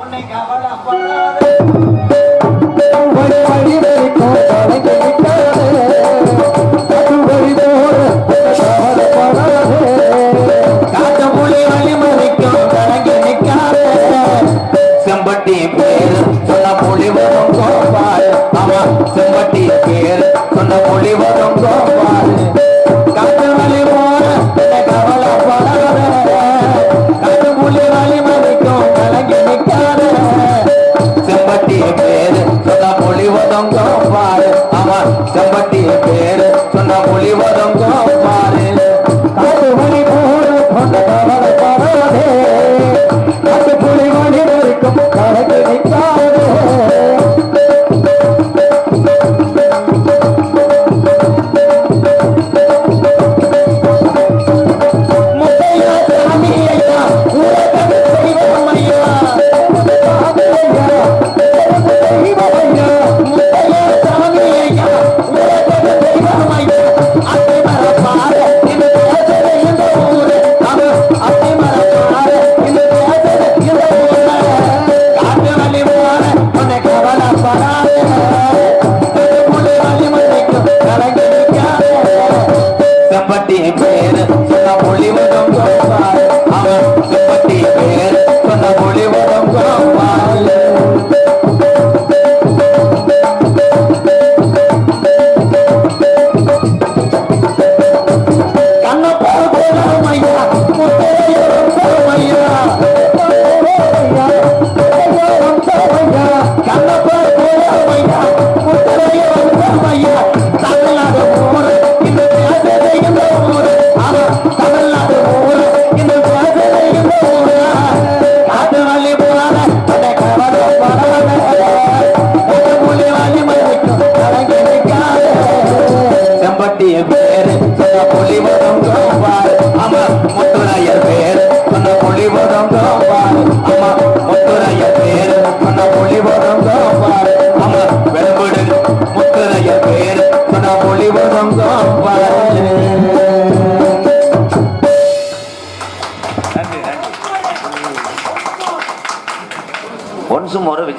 உன்னை கவலைப்படாத. சொன்ன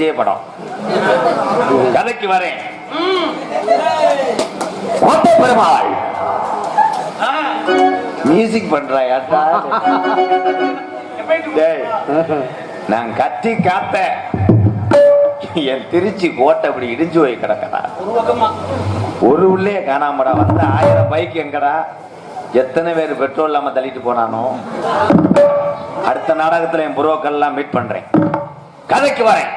விஜய படம். கதைக்கு வரேன். பெருமாள். மியூசிக் பண்றாயாட்டா நான் கத்தி காத்த என் திருச்சி கோட்டை அப்படி இடிஞ்சு போய் கிடக்கடா. ஒரு உள்ளே காணாமடா வந்த ஆயிரம் பைக் எங்கடா? எத்தனை பேர் பெட்ரோல் இல்லாம தள்ளிட்டு போனானோ? அடுத்த நாடகத்துல என் புரோக்கள் எல்லாம் மீட் பண்றேன். கதைக்கு வரேன்.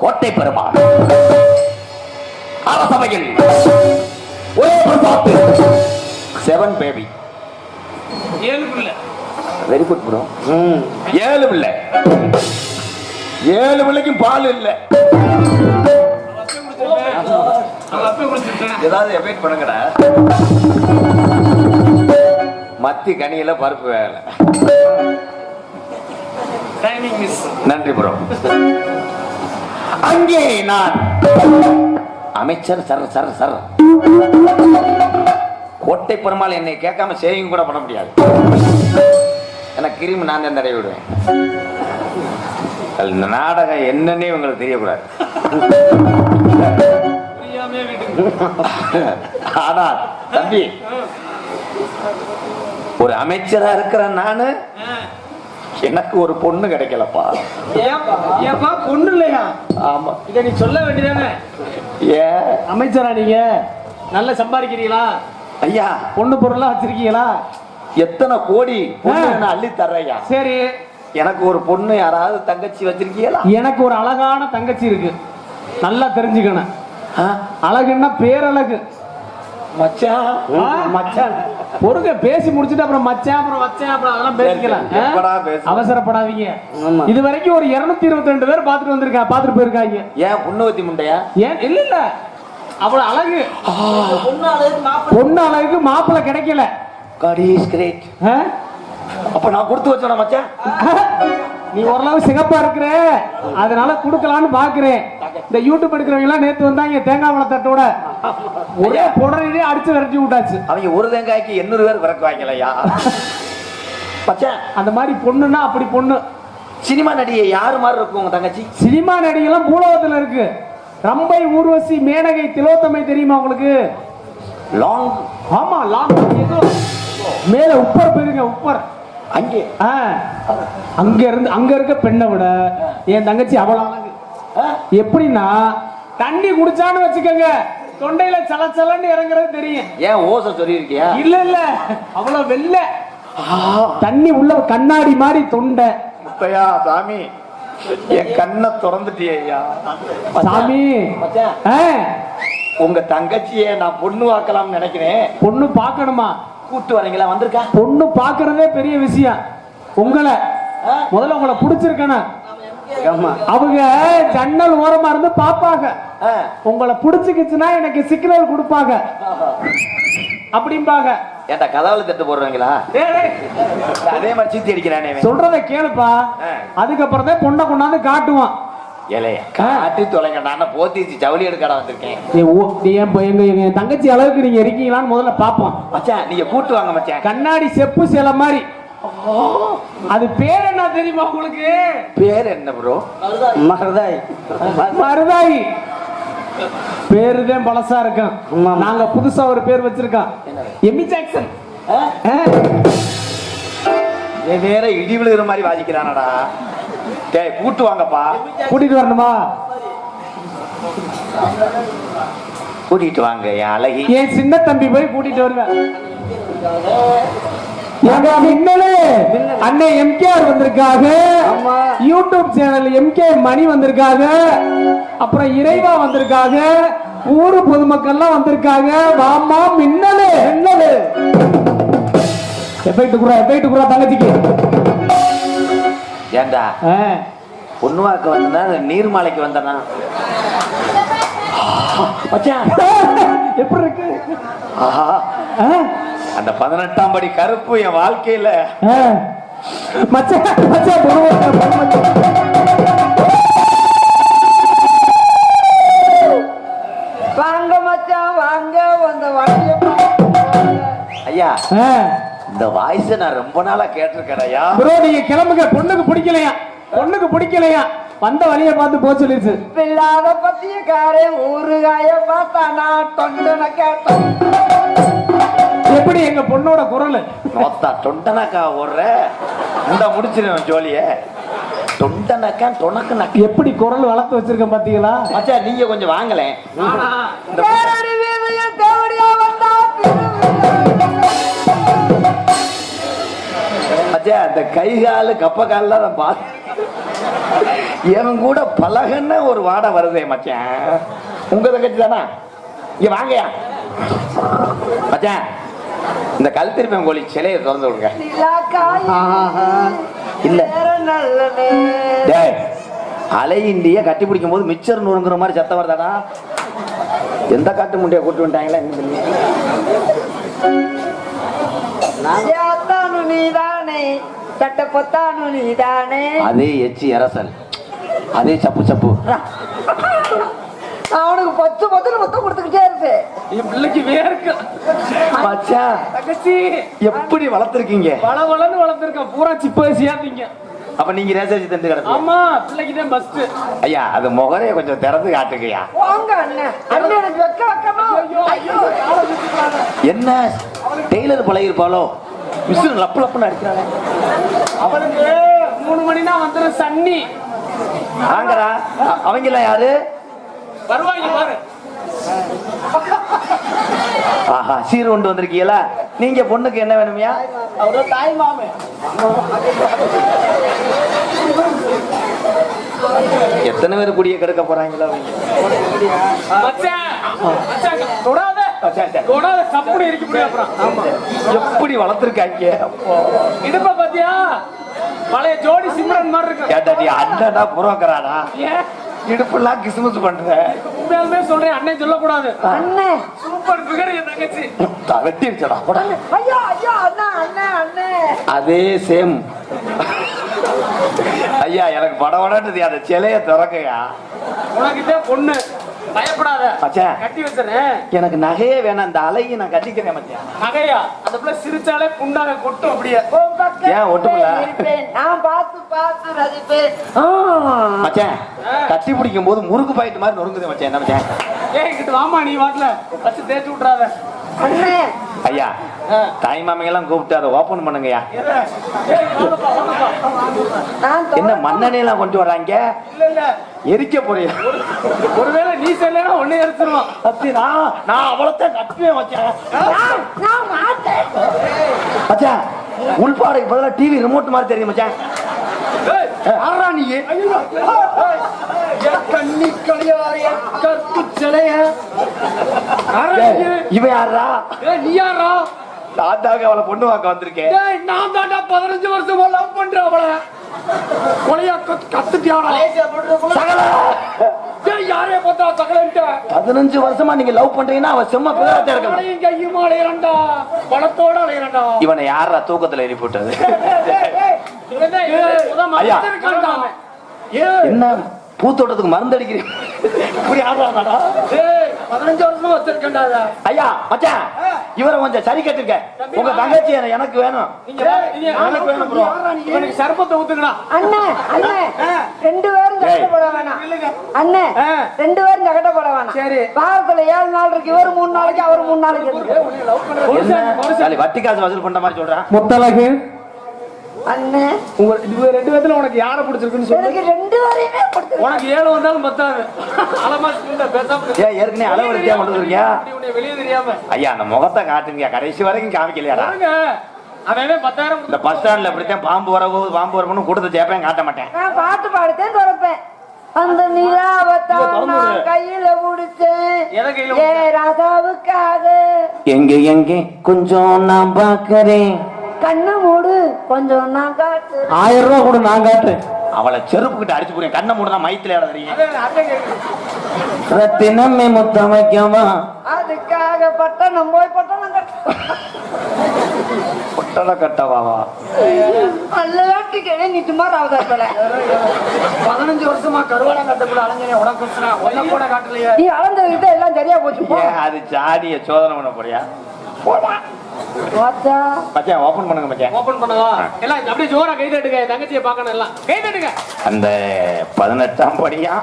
கோட்டை பெருமாள். அரசவையில் ஒரே பிரசாத்து செவன் பேபி ஏழு பிள்ளை. வெரி குட் ப்ரோ ஏழு பிள்ளை. ஏழு பிள்ளைக்கும் பால் இல்ல. ஏதாவது எஃபெக்ட் பண்ணுங்கடா. மத்தி கனியில பருப்பு வேலை. டைமிங் மிஸ் நன்றி ப்ரோ அங்கே நான் அமைச்சர் சர் சர் சர் கோட்டை பெருமாள் என்னை கேட்காம சேவிங் கூட பண்ண முடியாது. எனக்கு கிருமி நான் தான் தடவி விடுவேன் இந்த நாடகம் என்னன்னே உங்களுக்கு தெரியக்கூடாது. ஆனா தம்பி ஒரு அமைச்சரா இருக்கிற நானு எனக்கு ஒரு பொண்ணு கிடைக்கலப்பா. ஏப்பா பொண்ணு இல்லையா? ஆமா. இதை நீ சொல்ல வேண்டியதானே? ஏன் அமைச்சரா நீங்க? நல்லா சம்பாதிக்கிறீங்களா? ஐயா. பொண்ணு பொருள்லாம் வச்சிருக்கீங்களா? எத்தனை கோடி பொண்ணு அள்ளி தர்றையா சரி. எனக்கு ஒரு பொண்ணு யாராவது தங்கச்சி வச்சிருக்கீங்களா? எனக்கு ஒரு அழகான தங்கச்சி இருக்கு. நல்லா தெரிஞ்சுக்கணும்? அழகுன்னா பேரழகு. மச்சான்? மச்சான். பொறுங்க பேசி முடிச்சுட்டு அப்புறம் மச்சான் அப்புறம் வச்சேன் அப்புறம் அதெல்லாம் பேசிக்கலாம்? அவசரப்படாதீங்க. இது வரைக்கும் ஒரு இருநூத்தி இருபத்தி ரெண்டு பேர் பாத்துட்டு வந்திருக்கா பாத்துட்டு போயிருக்காங்க. ஏன் புண்ணுவத்தி முண்டையா ஏன்? இல்ல இல்ல. அவ்வளவு அழகு. பொண்ணு அழகுக்கு மாப்பிள்ளை. கிடைக்கல. காட் இஸ் கிரேட் ஆ? அப்ப நான் கொடுத்து வச்சேனா மச்சான்? நீ ஓரளவு சிகப்பா இருக்கிற. அதனால குடுக்கலான்னு பாக்குறேன். இந்த யூடியூப் எடுக்கிறவங்க எல்லாம் நேத்து வந்தாங்க தேங்காய் பழத்தட்டோட ஒரே புடனே அடிச்சு விரட்டி விட்டாச்சு. அவங்க ஒரு தேங்காய்க்கு எண்ணூறு பேர் பிறக்குவாங்களையா மச்சான் அந்த மாதிரி பொண்ணுன்னா அப்படி பொண்ணு. சினிமா நடிகை யாரு மாதிரி இருக்கும் உங்க தங்கச்சி? சினிமா நடிகெல்லாம் பூலோகத்துல இருக்கு. ரம்பை ஊர்வசி மேனகை திலோத்தமை தெரியுமா உங்களுக்கு? லாங் ஆமா லாங் ஏதோ மேல உப்பர் போயிருங்க உப்பர். அங்கே. அங்க இருந்து அங்க இருக்க பெண்ணை விட என் தங்கச்சி அவ்வளவு? எப்படின்னா தண்ணி குடிச்சான்னு வச்சுக்கோங்க. தொண்டையில சலச்சலன்னு இறங்குறது தெரியும். ஏன் ஓசை சொல்லியிருக்கியா? இல்ல இல்ல. அவ்வளவு வெள்ள. தண்ணி உள்ள கண்ணாடி மாதிரி தொண்டை. முத்தையா சாமி. என் கண்ணை திறந்துட்டியே ஐயா. சாமி. உங்க தங்கச்சியை நான் பொண்ணு வாக்கலாம்னு நினைக்கிறேன். பொண்ணு பார்க்கணுமா? கூட்டு வரீங்களா? வந்திருக்கா? பொண்ணு பார்க்கறதே பெரிய விஷயம். உங்களை. ஆ? முதல்ல உங்களை பிடிச்சிருக்கணும். அவங்க ஜன்னல் ஓரமா இருந்து பாப்பாங்க. உங்களை பிடிச்சிக்கிச்சுன்னா எனக்கு சிக்னல் கொடுப்பாங்க. அப்படிம்பாங்க. ஏன்டா கதவுல தட்டு போடுறீங்களா? அதே மாதிரி சீத்தி அடிக்கிறானே. சொல்றத கேளுப்பா. அதுக்கப்புறம் தான் பொண்ணை கொண்டாந்து காட்டுவான். ஏலே காட்டி தொலைங்க நான் போத்திச்சு ஜவுளி எடுக்கடா வந்திருக்கேன். நீ ஓ- நீ என் தங்கச்சி அளவுக்கு நீங்க இருக்கீங்களான்னு முதல்ல பாப்போம் மச்சான் நீங்க கூட்டு வாங்க மச்சான். கண்ணாடி செப்பு சிலை மாதிரி. அது பேர் என்ன தெரியுமா உங்களுக்கு? பேர் என்ன ப்ரோ மருதாய். மருதாயி. பேருதான் பழசா இருக்கும் நாங்க புதுசா ஒரு பேர் வச்சிருக்கோம் எமி ஜாக்சன். வேற இடி விழுகிற மாதிரி வாசிக்கிறானடா டேய் கூட்டு வாங்கப்பா. கூட்டிட்டு வரணுமா? கூட்டிட்டு வாங்க என் அழகி. என் சின்ன தம்பி போய் கூட்டிட்டு வருவேன். அண்ணே எம்கேஆர் வந்திருக்காங்க யூடியூப் சேனல் எம்கே மணி வந்திருக்காங்க அப்புறம் இறைவா வந்திருக்காங்க ஊரு பொதுமக்கள்லாம் வந்திருக்காங்க வாமா மின்னலே. மின்னலே. எஃபெக்ட் குரா எஃபெக்ட் குரா தங்கச்சிக்கு. ஏண்டா? ஆ. பொண்ணு வாக்க வந்தனா நீர்மாலைக்கு வந்தனா? மச்சான். எப்படி இருக்கு? அந்த பதினெட்டாம் படி கருப்பு என் வாழ்க்கையில. ஆ. மச்சான் மச்சான் பொறுமை பொறுமை வாங்க மச்சான் வாங்க. வந்த வண்டியை ஐயா. இந்த வாய்ஸ் நான் ரொம்ப நாளா கேட்டிருக்கேன் ஐயா. ப்ரோ நீங்க கிளம்புங்க. பொண்ணுக்கு பிடிக்கலையா? பொண்ணுக்கு பிடிக்கலையா? வந்த வழியை பார்த்து போக சொல்லிருச்சு. பில்லாத பத்திய காரே ஊறுகாய பார்த்தா நான் தொண்டனை கேட்டேன் எப்படி எங்க பொண்ணோட குரல்? நோத்தா தொண்டனக்கா ஓடுற. இந்த முடிச்சிருவேன் ஜோலிய. தொண்டனக்கா நக்க எப்படி குரல் வளர்த்து வச்சிருக்கேன் பாத்தீங்களா? மச்சான் நீங்க கொஞ்சம் வாங்கலேன் இந்த தேரடி வீதைய தேவடியா வந்தா மச்சான் அந்த கை காலு கப்ப கால்லாம் நான் பார்த்து என் கூட பழகுன ஒரு வாடை வருதே மச்சான். உங்க தங்கச்சி தானா? இங்க வாங்கயா. மச்சான் இந்த கழுத்திருப்பேன் கோழி சிலையை திறந்து விடுங்க இல்ல. அலை இண்டிய கட்டி பிடிக்கும் போது மிச்சர் நுறுங்குற மாதிரி சத்தம் வருதாடா? எந்த காட்டு முண்டைய கூட்டு வந்துட்டாங்களா என்ன பண்ணி அதே எச்சி அரசல் அதே சப்பு சப்பு. அவனுக்கு பத்து பத்து மொத்தம் கொடுத்துக்கிட்டே இருப்பேன். என் பிள்ளைக்கு வேர்க்கு. தங்கச்சி. எப்படி வளர்த்துருக்கீங்க? பல வளன்னு வளர்த்துருக்கேன். பூரா சிப்பசியாத்தீங்க அப்ப நீங்க ரேசாச்சி தந்து கிடக்கு ஆமா பிள்ளைக்கு தான் பஸ்ட் ஐயா அது முகரைய கொஞ்சம் திறந்து காட்டுங்கய்யா. வாங்க அண்ணன் அண்ணன் எனக்கு வெக்க வெக்கமா? ஐயோ என்ன? டெய்லர் பழகிருப்பாளோ விசிறு லப்பு லப்புன்னு அடிக்கிறாங்க அவனுக்கு மூணு மணினா வந்துடும் சன்னி. வாங்கடா அவங்க எல்லாம் யாரு? வருவாங்க பாரு. ஆஹா சீர் கொண்டு வந்திருக்கீங்களா? நீங்க பொண்ணுக்கு என்ன வேணுமியா? அவரோட தாய் மாமே. எத்தனை பேர் குடிய கெடுக்க போறாங்களோ எப்படி வளர்த்துருக்காங்க? இடுப்ப பாத்தியா? பழைய ஜோடி சிம்ரன் மாதிரி இருக்கு. அண்ணனா புரோக்கராடா? இடுப்பெல்லாம் கிசுமிசு பண்ற உண்மையாலுமே சொல்றேன் அண்ணன் சொல்லக்கூடாது. அண்ணன் சூப்பர் ஃபிகர் என் தங்கச்சி. வெட்டி ஐயோ ஐயோ அண்ணா அண்ணன் அதே சேம் ஐயா எனக்கு படபடன்றது அந்த சிலைய திறக்கையா? உனக்கு தான் பொண்ணு. பயப்படாத. கட்டி வச்சுறேன் எனக்கு நகையே வேணாம் இந்த அலையை நான் கட்டிக்கிறேன் மச்சான். நகையா? அந்த பிள்ளை சிரிச்சாலே புண்ணாக கொட்டும் அப்படியே. ஏன் ஒட்டுமில்ல? நான் பார்த்து பார்த்து ரசிப்பேன். மச்சான் கட்டி பிடிக்கும் போது முறுக்கு பாயிட்டு மாதிரி நொறுங்குது மச்சான். என்ன மச்சான்? ஏய் இங்கிட்டு வாமா நீ வாட்ல வச்சு தேய்ச்சி விட்றாத அண்ணே ஐயா தாய் மாமையெல்லாம் கூப்பிட்டு அதை ஓபன் பண்ணுங்கய்யா. என்ன மண்ணெண்ணெயெல்லாம் கொண்டு வர்றாங்க? எரிக்க போறியா? ஒருவேளை நீ செல்லனா ஒன்னே எடுத்துருவான் சத்தி நான் நான் அவ்வளோத்தான் கட்டுவேன் மச்சான். மச்சான் உள்பாடைக்கு பதிலா டிவி ரிமோட் மாதிரி தெரியும் மச்சான். நீ? கண்ணி கலியாரிய கற்பு சிலைய. இவன் யாரா நீ யாரா தாத்தாக்கு அவளை பொண்ணு வாக்க வந்திருக்கேன். நான் தாண்டா பதினஞ்சு வருஷமா லவ் பண்றேன் அவளை. கொலையா டேய் யாரே பார்த்தா சகலன்ட்ட? பதினஞ்சு வருஷமா நீங்க லவ் பண்றீங்கன்னா அவன் செம்ம பிள்ளையாட்ட இருக்கணும் அவளையும் கையுமா அலையறண்டா பணத்தோட அலையறண்டா இவனை யாரா தூக்கத்துல எழுப்பி விட்டது. என்ன? பூத்தோட்டத்துக்கு மருந்து அடிக்கிறீங்க பதினஞ்சு வருஷமா வச்சிருக்கேன்டா. ஐயா மச்சான் இவரை கொஞ்சம் சரி கட்டுங்க உங்க தங்கச்சி எனக்கு- எனக்கு வேணும். எனக்கு வேணும். இவனுக்கு சர்பத்தை ஊத்துங்கடா. அண்ணே அண்ணே ரெண்டு பேரும் போட வேணாம். அண்ணே. ரெண்டு பேரும் சகட்ட போட வேணாம். சரி. வாரத்துல ஏழு நாள் இருக்கு இவர் மூணு நாளைக்கு அவர் மூணு நாளைக்கு வட்டி காசு வசூல் பண்ற மாதிரி சொல்றான் முத்தலகு அண்ணே. உங்க இது ரெண்டு பேத்துல உனக்கு யாரை பிடிச்சிருக்குன்னு சொல்லு. எனக்கு ரெண்டு பேரையுமே கொடுத்து உனக்கு ஏழு வந்தாலும் பத்தாது. அலமா பேசாம ஏற்கனவே அளவு கொண்டு வந்திருக்கியா உன்னை வெளியே தெரியாம. ஐயா அந்த முகத்தை காட்டுங்க. கடைசி வரைக்கும் காமிக்கலையாடா? அவன் பத்தாயிரம் இந்த பஸ் ஸ்டாண்ட்ல இப்படித்தான் பாம்பு வரப்போகுது பாம்பு வரப்போன்னு கூட்டத்தை சேர்ப்பேன் காட்ட மாட்டேன். நான் பாட்டு பாடுத்தேன் திறப்பேன். அந்த நிலாவத்தான் கையில கையில ஏ ராதாவுக்காக. எங்க எங்க? கொஞ்சம் நான் பாக்குறேன் கண்ணு மூடு. கொஞ்சம் நான் ஆயிரம் ரூபாய் கூட நான் காட்டுறேன் அவளை செருப்பு கிட்ட அடிச்சு போறேன் கண்ணை மூடுனா மயத்துல கேக்குது. ரத்தினமே முத்தம் வைக்கவா அதுக்காக பட்டணம் போய் பட்டணம் கட்ட. பொட்டலை கட்டவாவா? அல்ல நீ சும்மா ராவதா போல. பதினஞ்சு வருஷமா கருவாடா கட்டக்கூட அலைஞ்சனே உனக்கு ஒன்ன கூட காட்டலையே. நீ அளந்ததுக்கிட்ட எல்லாம் சரியா போச்சு அது ஜாடிய சோதனை பண்ண போறியா? வாச்சா. மச்சான் ஓபன் பண்ணுங்க மச்சான் ஓபன் பண்ணவா எல்லாம் அப்படியே ஜோரா கை தட்டுங்க என் தங்கச்சியை பார்க்கணும் எல்லாம். கை தட்டுங்க அந்த பதினெட்டாம் படியா?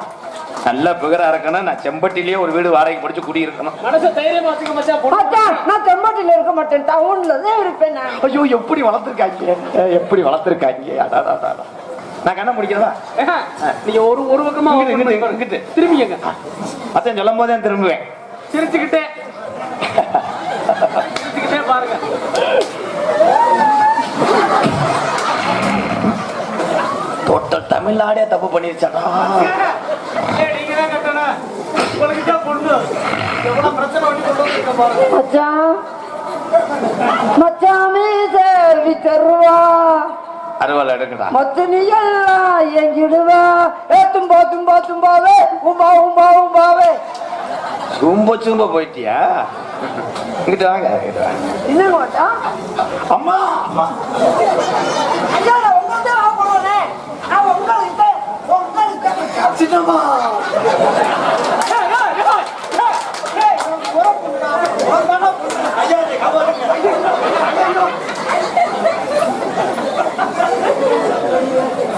நல்ல பிகரா இருக்கணும். நான் செம்பட்டிலேயே ஒரு வீடு வாடகைக்கு படிச்சு குடி இருக்கணும் மனசை தைரியமா வச்சுக்க மச்சான் நான் தெம்பாட்டில இருக்க மாட்டேன். டவுன்ல தான் இருப்பேன் நான். ஐயோ எப்படி வளர்த்துருக்காங்க எப்படி வளர்த்துருக்காங்க அடாடா நான் கண்ண முடிக்கிறதா? நீங்க ஒரு ஒரு பக்கமா. திரும்பிங்க மச்சான் சொல்லும் போதே திரும்புவேன். சிரிச்சுக்கிட்டே. பாருங்க. டோட்டல் தமிழ்நாடே தப்பு பண்ணிருச்சாடா. அறுவலை எடுக்கடா மொத்த நீ எல்லாம் எங்கிடுவா? ஏ தும்பா தும்பா தும்பாவே உம்பா உம்பா உம்பாவே சும்ப சும்ப போயிட்டியா? இங்கிட்டு வாங்க. இங்கிட்டு அம்மா! சின்னம்மா!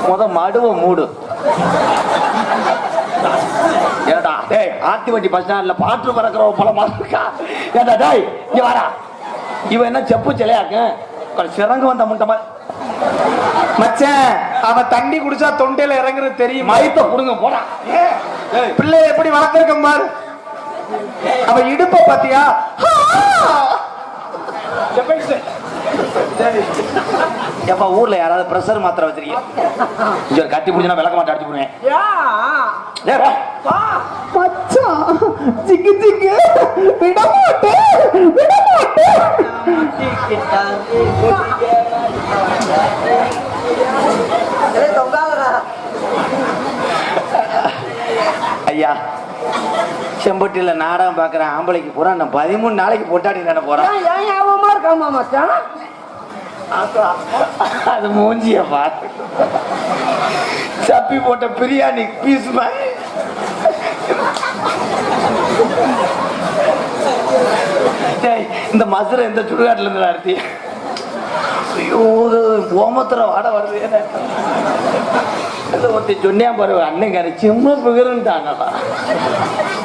முத மடுவ மூடு. ஏய் டேய் வண்டி பஸ் ஸ்டாண்ட்ல பாட்டு பறக்கிற பல இருக்கா? ஏடா டேய் நீ வாடா. இவன் என்ன செப்பு சிலையாக்கு? சிறங்கு வந்த முட்டை மாதிரி. மச்சேன் அவன் தண்ணி குடிச்சா தொண்டையில இறங்குறது தெரியும்? மயத்தை கொடுங்க போடா. பிள்ளை எப்படி வளர்த்திருக்க பாரு. அவ இடுப்ப பாத்தியா? எப்ப ஊர்ல யாராவது பிரஷர் மாத்திரை வச்சிருக்கீங்க? இங்க ஒரு கட்டி பிடிச்சா விளக்க மாட்டேன் அடிச்சு போடுவேன் ஜிக்கு ஜிக்கு. விட மாட்டேன் விட மாட்டேன் ஐயா செம்பட்டியில நாடகம் பாக்குற ஆம்பளைக்கு பூரா நான் பதிமூணு நாளைக்கு பொட்டாடி நட போறேன். ஏன் ஏன் ஞாபகமா இருக்காமா மச்சான்? அது மூஞ்சிய பாரு சப்பி போட்ட பிரியாணி பீஸ் மாதிரி. டேய், இந்த மதுரை இந்த சுடுகாட்டுல இருந்து நடத்தி ஒரு ஓமத்துல வாட வருது. என்ன ஒருத்தி சொன்னியா பாரு அண்ணன் கரை சிம்ம பிகருன்ட்டாங்கடா.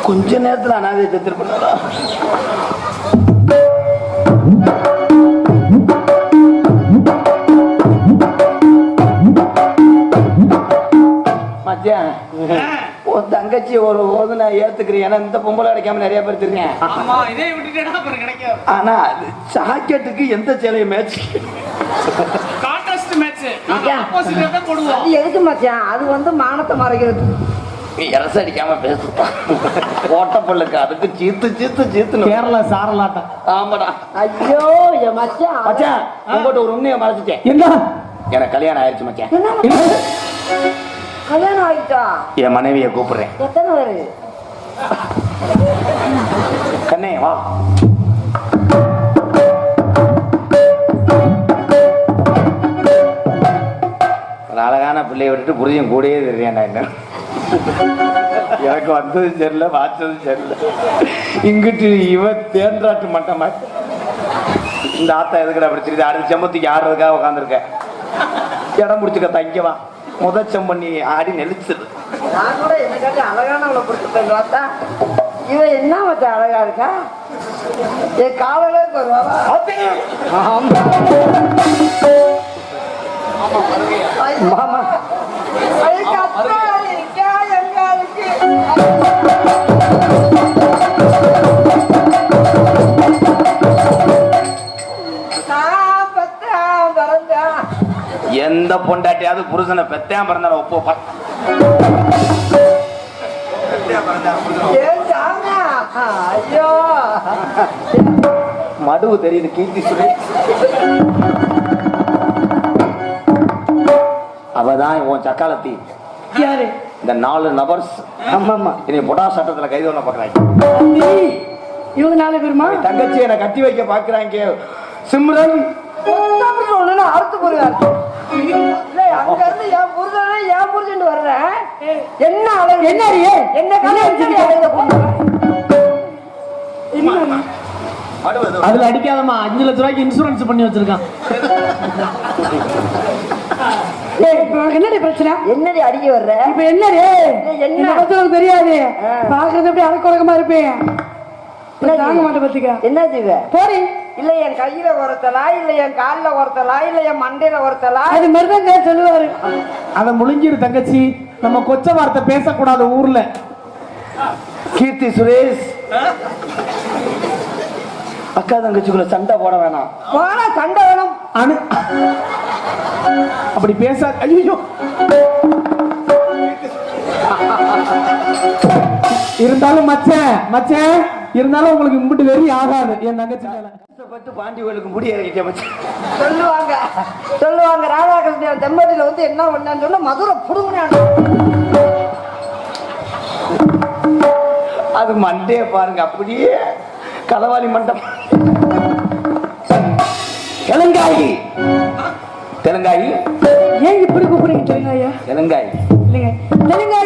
கொஞ்ச நேரத்துல அனாதை செத்துருப்பா மச்சான் உன் தங்கச்சி ஒரு போது நான் ஏத்துக்கிறேன் ஏன்னா இந்த பொம்பளை அடைக்காம நிறைய பேர் தெரியும் ஆனா அது ஜாக்கெட்டுக்கு எந்த சேலையை மேட்ச் எதுக்கு மச்சான்? அது வந்து மானத்தை மறைக்கிறது. நீ அரசு அடிக்காம பேசுப்பா ஓட்ட பல்லுக்கு அதுக்கு சீத்து சீத்து சீத்து கேரளா சாரலாட்டம் ஆமாடா. ஐயோ என் மச்சான். மச்சான் உங்கள்கிட்ட ஒரு உண்மையை மறைச்சிட்டேன். என்ன? எனக்கு கல்யாணம் ஆயிடுச்சு மச்சான். என்ன? மச்சான்? கல்யாணம் ஆயிட்டா? என் மனைவியை கூப்பிடுறேன். எத்தனை பேரு? கண்ணே வா. அழகான பிள்ளைய விட்டுட்டு புரியும் கூடயே தெரியாண்டா என்ன? எனக்கு வந்ததும் சரியில்லை வாச்சதும் சரியில்லை. இங்கிட்டு இவ தேன்றாட்டு மட்டமா இந்த ஆத்தா எதுக்குடா அப்படி தெரியுது அடுத்த செம்பத்திக்கு ஆடுறதுக்காக உட்காந்துருக்க இடம் முடிச்சுக்க தங்கவா முத செம்பண்ணி ஆடி நெளிச்சது. நான் கூட என்ன காட்டி அழகானவளை கொடுத்துட்டேன் பார்த்தா இவன் என்ன மச்சான் அழகா இருக்கா? என் காலையில வருவாளா மாமா. எந்த பொண்டாட்டியாவது புருஷனை பெத்தையான் பிறந்தாலும் ஒப்போ ஐயோ. மடுவு தெரியுது கீர்த்தி சுரேஷ் அவதான் உன் சக்காலத்தி. யாரு? இந்த நாலு நபர்ஸ். ஆமாமா இனி புடா சட்டத்துல கைது பண்ண பாக்குறாங்க இவங்க நாலு பேருமா? தங்கச்சி என்னை கட்டி வைக்க பாக்குறாங்க சிம்ரன் ஒண்ணு அறுத்து போடுவார் அங்க இருந்து என் புருஷன் என் புருஷன் வர்றேன். என்ன அழகு? என்ன என்ன? அதுல அடிக்காதம்மா. அஞ்சு லட்ச ரூபாய்க்கு இன்சூரன்ஸ் பண்ணி வச்சிருக்கான். என்னடி பிரச்சனை? என்னடி அடிக்க வர்ற? இப்ப என்னடி? என்ன? பத்தி உனக்கு தெரியாது. பாக்குறது எப்படி அடக்கொடக்கமா இருப்பேன் என்ன தாங்க மாட்டேன் பத்திக்க என்ன செய்வ போடி. இல்ல என் கையில ஒருத்தலா இல்ல என் கால்ல ஒருத்தலா இல்ல என் மண்டையில ஒருத்தலா? அது மாதிரிதான் கேட்டு சொல்லுவாரு. அதை முழுங்கிரு தங்கச்சி. நம்ம கொச்ச வார்த்தை பேசக்கூடாது ஊர்ல. கீர்த்தி சுரேஷ். அக்கா தங்கச்சிக்குள்ள சண்டை போட வேணாம். போனா சண்டை வேணும். அனு அப்படி பேச ஐயோ இருந்தாலும் மச்சேன் மச்சேன் இருந்தாலும் உங்களுக்கு இம்பிட்டு வெறி ஆகாது. என் தங்கச்சி மேல கஷ்டப்பட்டு பாண்டி கோயிலுக்கு முடி இறக்கிட்டே மச்சான். சொல்லுவாங்க சொல்லுவாங்க ராதாகிருஷ்ணன் தம்பதியில வந்து என்ன பண்ணான்னு சொன்னா மதுரை புடுங்கினாங்க அது மண்டே பாருங்க அப்படியே களவாணி மண்டம். தெலுங்காயி. தெலுங்காயி? ஏன் இப்படி கூப்பிடுறீங்க தெலுங்காயா? தெலுங்காயி. இல்லைங்க தெலுங்கா